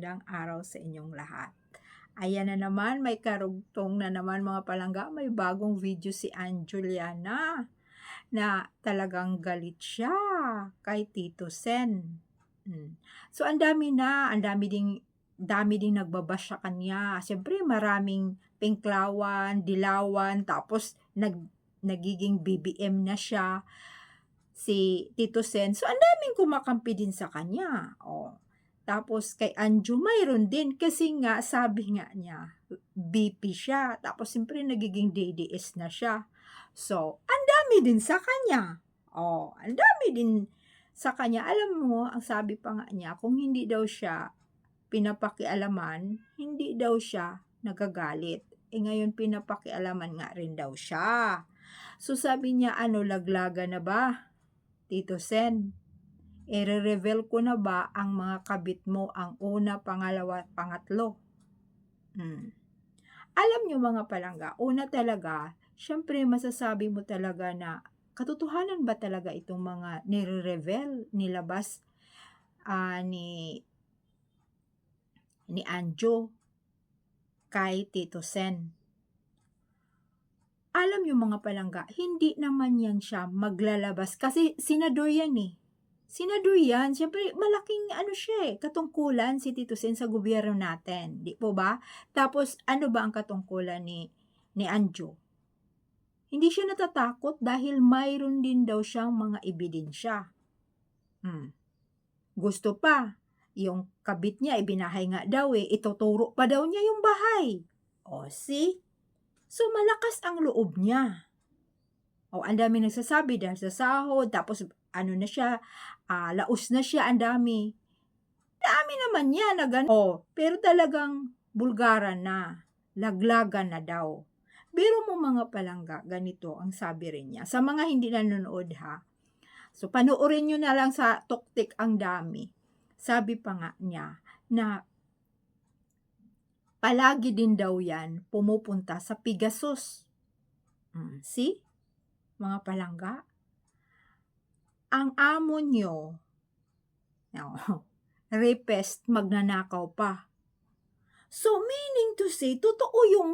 magandang araw sa inyong lahat. Ayan na naman, may karugtong na naman mga palangga, may bagong video si Anjuliana na talagang galit siya kay Tito Sen. Hmm. So ang dami na, ang dami ding dami ding nagbabash sa kanya. Siyempre maraming pinklawan, dilawan, tapos nag nagiging BBM na siya si Tito Sen. So ang daming kumakampi din sa kanya. Oh. Tapos kay Anju mayroon din kasi nga sabi nga niya BP siya. Tapos siyempre nagiging DDS na siya. So, ang dami din sa kanya. Oh, ang dami din sa kanya. Alam mo, ang sabi pa nga niya, kung hindi daw siya pinapakialaman, hindi daw siya nagagalit. E ngayon pinapakialaman nga rin daw siya. So sabi niya, ano, laglaga na ba? Tito Sen, i-reveal ko na ba ang mga kabit mo ang una, pangalawa, pangatlo? Hmm. Alam nyo mga palangga, una talaga, syempre masasabi mo talaga na katotohanan ba talaga itong mga nire-reveal, nilabas uh, ni ni Anjo kay Tito Sen. Alam yung mga palangga, hindi naman yan siya maglalabas kasi senador yan eh. Senador yan, syempre malaking ano siya eh, katungkulan si Tito Sen sa gobyerno natin, di po ba? Tapos ano ba ang katungkulan ni ni Anjo? Hindi siya natatakot dahil mayroon din daw siyang mga ebidensya. Hmm. Gusto pa, yung kabit niya, ibinahay nga daw eh, ituturo pa daw niya yung bahay. O, see? So, malakas ang loob niya. O, ang dami nagsasabi dahil sa sahod, tapos ano na siya, uh, laos na siya, ang dami. Dami naman niya na gano'n. O, pero talagang bulgaran na, laglagan na daw. Pero mo mga palangga, ganito ang sabi rin niya. Sa mga hindi nanonood ha, so panoorin nyo na lang sa tuktik ang dami. Sabi pa nga niya na palagi din daw yan pumupunta sa Pegasus. Hmm, see? Mga palangga. Ang amo nyo, no, rapist, magnanakaw pa. So, meaning to say, totoo yung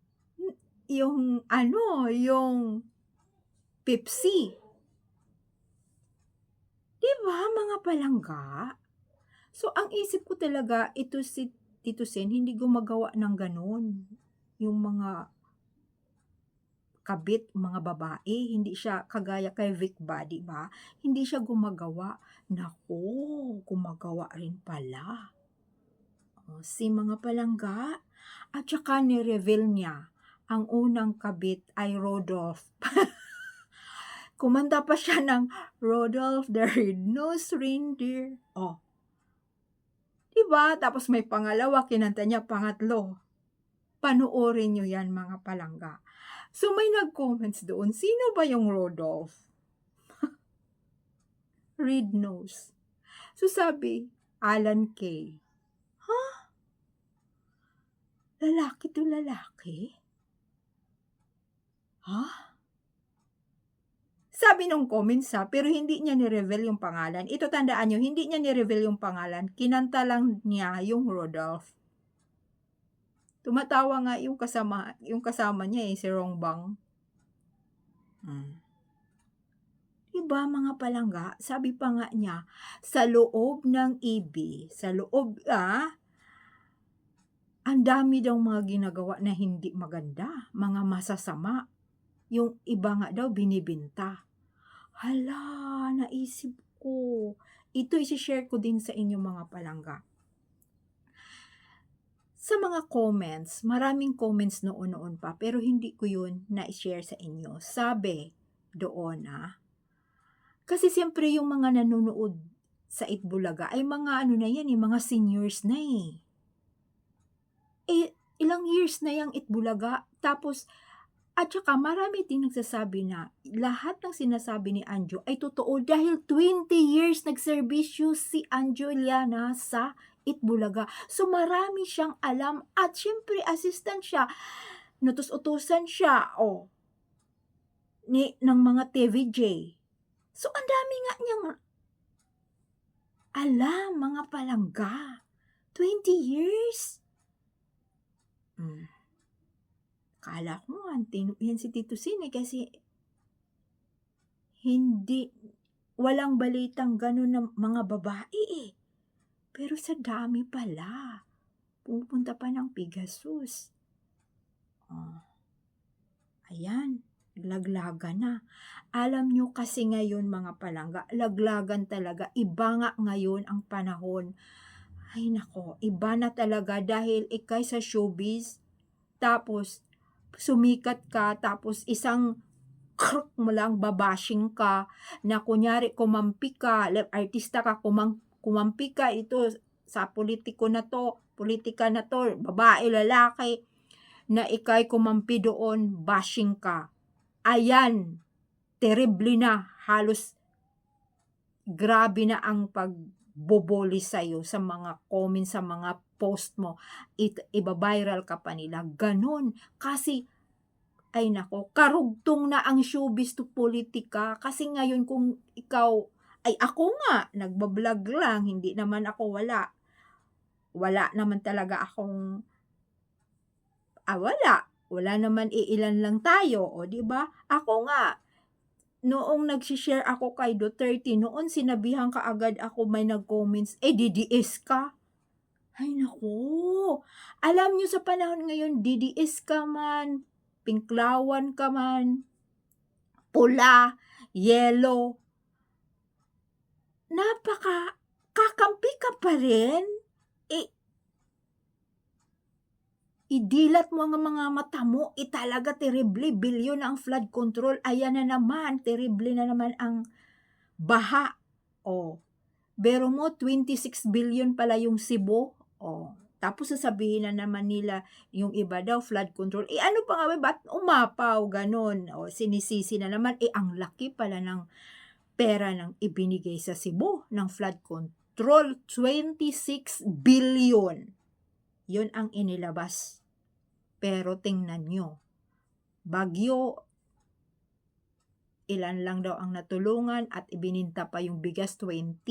yung ano, yung Pepsi. Di ba, mga palangga? So, ang isip ko talaga, ito si Tito Sen, hindi gumagawa ng ganun. Yung mga kabit, mga babae, hindi siya kagaya kay Vic ba, di ba? Hindi siya gumagawa. Nako, gumagawa rin pala. O, si mga palangga, at saka ni-reveal niya, ang unang kabit ay Rodolph. Kumanta pa siya ng Rodolph the Red-Nosed Reindeer. Oh. Diba? Tapos may pangalawa, kinanta niya pangatlo. Panoorin nyo yan mga palangga. So may nag-comments doon, sino ba yung Rodolph? Red nose. So sabi, Alan Kay. Ha? Huh? Lalaki to lalaki? Ha? Sabi nung comments ha, pero hindi niya ni-reveal yung pangalan. Ito tandaan nyo, hindi niya ni-reveal yung pangalan. Kinanta lang niya yung Rodolph. Tumatawa nga yung kasama, yung kasama niya eh, si Rongbang. Hmm. Diba mga palangga, sabi pa nga niya, sa loob ng EB, sa loob, ah, ang dami daw mga ginagawa na hindi maganda, mga masasama. Yung iba nga daw binibinta. Hala, naisip ko. Ito isi-share ko din sa inyo mga palangga. Sa mga comments, maraming comments noon-noon pa, pero hindi ko yun na-share sa inyo. Sabi doon ah, kasi siyempre yung mga nanonood sa Itbulaga ay mga ano na yan, eh, mga seniors na eh. Eh, ilang years na yung Itbulaga, tapos at saka marami din nagsasabi na lahat ng sinasabi ni Anjo ay totoo dahil 20 years nagserbisyo si Anjo Liana sa Itbulaga. So marami siyang alam at syempre assistant siya. Nutus-utusan siya o oh, ni ng mga TVJ. So ang dami nga niyang alam mga palangga. 20 years? Hmm. Kala ko tinu yan si Tito Sin, eh, kasi hindi walang balitang gano'n na mga babae, eh. Pero sa dami pala, pumupunta pa ng Pegasus. Oh. Ayan, laglagan na. Alam nyo kasi ngayon mga palangga, laglagan talaga. Iba nga ngayon ang panahon. Ay nako, iba na talaga dahil ikay sa showbiz, tapos sumikat ka, tapos isang kruk mo lang, babashing ka, na kunyari kumampi ka, artista ka, kumang, kumampi ka, ito, sa politiko na to, politika na to, babae, lalaki, na ikay kumampi doon, bashing ka. Ayan, terrible na, halos grabe na ang pagboboli sa'yo sa mga comments, sa mga post mo, it, iba-viral ka pa nila. Ganon. Kasi, ay nako, karugtong na ang showbiz to politika. Kasi ngayon kung ikaw, ay ako nga, nagbablog lang, hindi naman ako wala. Wala naman talaga akong, ah wala. Wala naman iilan lang tayo, o di ba? Ako nga, noong nag-share ako kay Duterte, noon sinabihan ka agad ako may nag-comments, eh DDS ka. Ay naku, alam nyo sa panahon ngayon, DDS ka man, pinklawan ka man, pula, yellow, napaka, kakampi ka pa rin. Eh, idilat mo ang mga mata mo, italaga terrible, bilyon na ang flood control, ayan na naman, terrible na naman ang baha. O, pero mo, 26 billion pala yung Cebu. O, tapos sasabihin na naman nila yung iba daw flood control. Eh ano pa nga ba? Ba't umapaw? Ganon. O sinisisi na naman. Eh ang laki pala ng pera ng ibinigay sa Cebu ng flood control. 26 billion. Yun ang inilabas. Pero tingnan nyo. Bagyo, ilan lang daw ang natulungan at ibininta pa yung bigas 20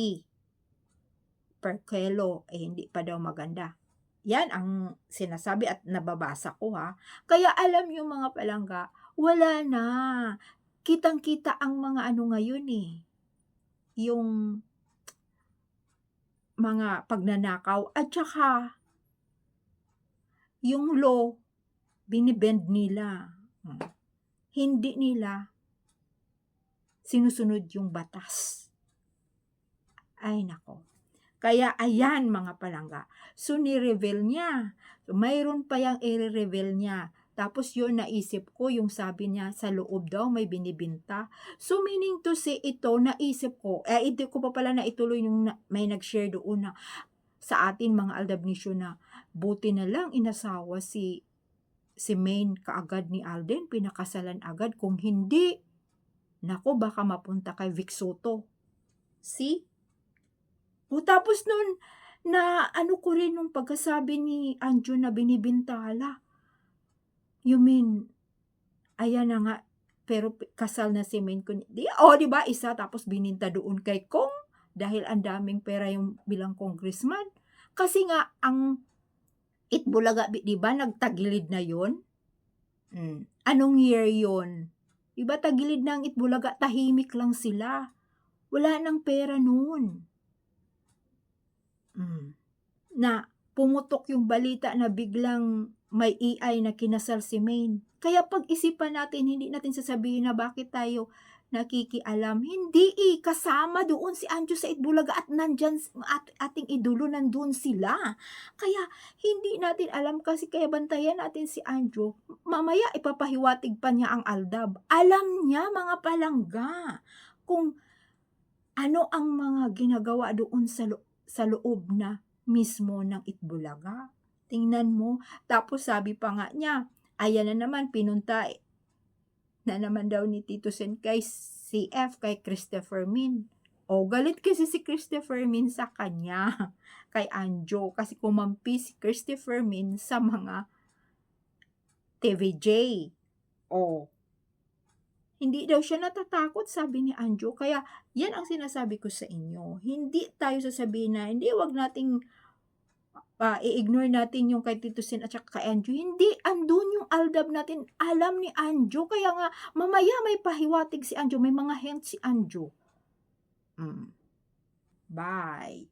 per kilo. Eh hindi pa daw maganda. Yan ang sinasabi at nababasa ko ha. Kaya alam yung mga palangga, wala na. Kitang-kita ang mga ano ngayon eh. Yung mga pagnanakaw at saka yung law, binibend nila. Hmm. Hindi nila sinusunod yung batas. Ay nako. Kaya ayan mga palangga. So ni-reveal niya. So, mayroon pa yung i-reveal niya. Tapos yun naisip ko, yung sabi niya sa loob daw may binibinta. So meaning to say ito, naisip ko, eh hindi ko pa pala na ituloy yung na, may nag-share doon na sa atin mga aldabnisyo na buti na lang inasawa si si Maine kaagad ni Alden, pinakasalan agad. Kung hindi, nako baka mapunta kay Vic Soto. See? O tapos nun, na ano ko rin nung pagkasabi ni Anjo na binibintala. You mean, ayan na nga, pero kasal na si Main ko. Di, oh, di ba isa tapos bininta doon kay Kong dahil ang daming pera yung bilang congressman. Kasi nga, ang Itbulaga, di ba, nagtagilid na yon? Hmm. Anong year yon? Di ba, tagilid ang Itbulaga, tahimik lang sila. Wala nang pera noon. Mm. Na pumutok yung balita na biglang may AI na kinasal si Maine. Kaya pag-isipan natin, hindi natin sasabihin na bakit tayo nakikialam. Hindi eh, kasama doon si Anjo sa Itbulaga at nandyan at ating idolo nandun sila. Kaya hindi natin alam kasi kaya bantayan natin si Anjo. Mamaya ipapahiwatig pa niya ang aldab. Alam niya mga palangga kung ano ang mga ginagawa doon sa, lo- sa loob na mismo ng Itbulaga. Tingnan mo. Tapos sabi pa nga niya, ayan na naman, pinunta na naman daw ni Tito Sen kay CF, kay Christopher Min. O, galit kasi si Christopher Min sa kanya, kay Anjo, kasi kumampi si Christopher Min sa mga TVJ. O, hindi daw siya natatakot, sabi ni Anjo. Kaya, yan ang sinasabi ko sa inyo. Hindi tayo sasabihin na, hindi, wag nating ah, i-ignore natin yung kay Tito Sen at saka kay Anjo. Hindi, andun yung Aldab natin. Alam ni Anjo. Kaya nga, mamaya may pahiwatig si Anjo. May mga hint si Anjo. Mm. Bye.